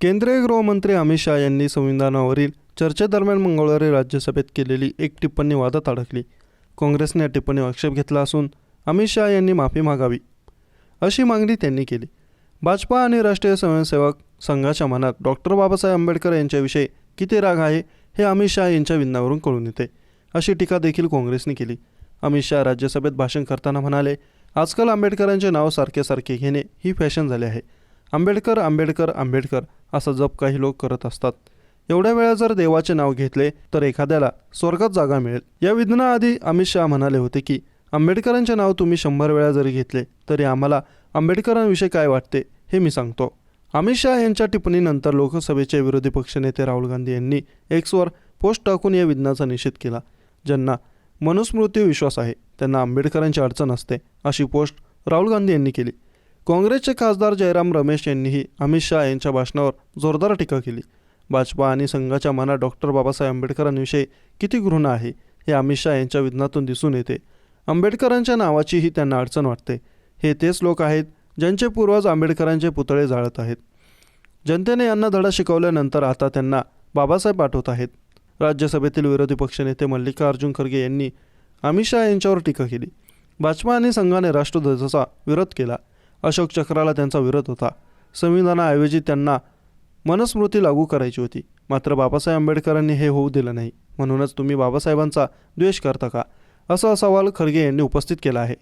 केंद्रीय गृहमंत्री अमित शहा यांनी संविधानावरील चर्चेदरम्यान मंगळवारी राज्यसभेत केलेली एक टिप्पणी वादात अडकली. काँग्रेसने या टिप्पणीवर आक्षेप घेतला असून अमित शहा यांनी माफी मागावी अशी मागणी त्यांनी केली. भाजपा आणि राष्ट्रीय स्वयंसेवक संघाच्या मनात डॉक्टर बाबासाहेब आंबेडकर यांच्याविषयी किती राग आहे हे अमित शहा यांच्या विन्नावरून कळून येते अशी टीका देखील काँग्रेसने केली. अमित शहा राज्यसभेत भाषण करताना म्हणाले आजकाल आंबेडकरांचे नाव सारखे सारखे घेणे ही फॅशन झाली आहे. आंबेडकर आंबेडकर आंबेडकर असा जप काही लोक करत असतात. एवढ्या वेळा जर देवाचे नाव घेतले तर एखाद्याला स्वर्गात जागा मिळेल. या विधनाआधी अमित शहा म्हणाले होते की आंबेडकरांचे नाव तुम्ही शंभर वेळा जरी घेतले तरी आम्हाला आंबेडकरांविषयी काय वाटते हे मी सांगतो. अमित शहा यांच्या टिप्पणीनंतर लोकसभेचे विरोधी पक्षनेते राहुल गांधी यांनी एक्सवर पोस्ट टाकून या विधनाचा निषेध केला ज्यांना मनुस्मृती विश्वास आहे त्यांना आंबेडकरांची अडचण असते अशी पोस्ट राहुल गांधी यांनी केली. काँग्रेसचे खासदार जयराम रमेश यांनीही अमित शहा यांच्या भाषणावर जोरदार टीका केली. भाजपा आणि संघाच्या मनात डॉक्टर बाबासाहेब आंबेडकरांविषयी किती घृणा आहे हे अमित शहा यांच्या विधनातून दिसून येते. आंबेडकरांच्या नावाचीही त्यांना अडचण वाटते. हे तेच लोक आहेत ज्यांचे पूर्वज आंबेडकरांचे पुतळे जाळत आहेत. जनतेने यांना धडा शिकवल्यानंतर आता त्यांना बाबासाहेब पाठवत आहेत. राज्यसभेतील विरोधी पक्षनेते मल्लिकार्जुन खरगे यांनी अमित शहा यांच्यावर टीका केली. भाजपा आणि संघाने राष्ट्रध्वजाचा विरोध केला. अशोक चक्राला त्यांचा विरोध होता. संविधानाऐवजी त्यांना मनस्मृती लागू करायची होती. मात्र बाबासाहेब आंबेडकरांनी हे होऊ दिलं नाही. म्हणूनच तुम्ही बाबासाहेबांचा द्वेष करता का? असा सवाल खरगे यांनी उपस्थित केला आहे.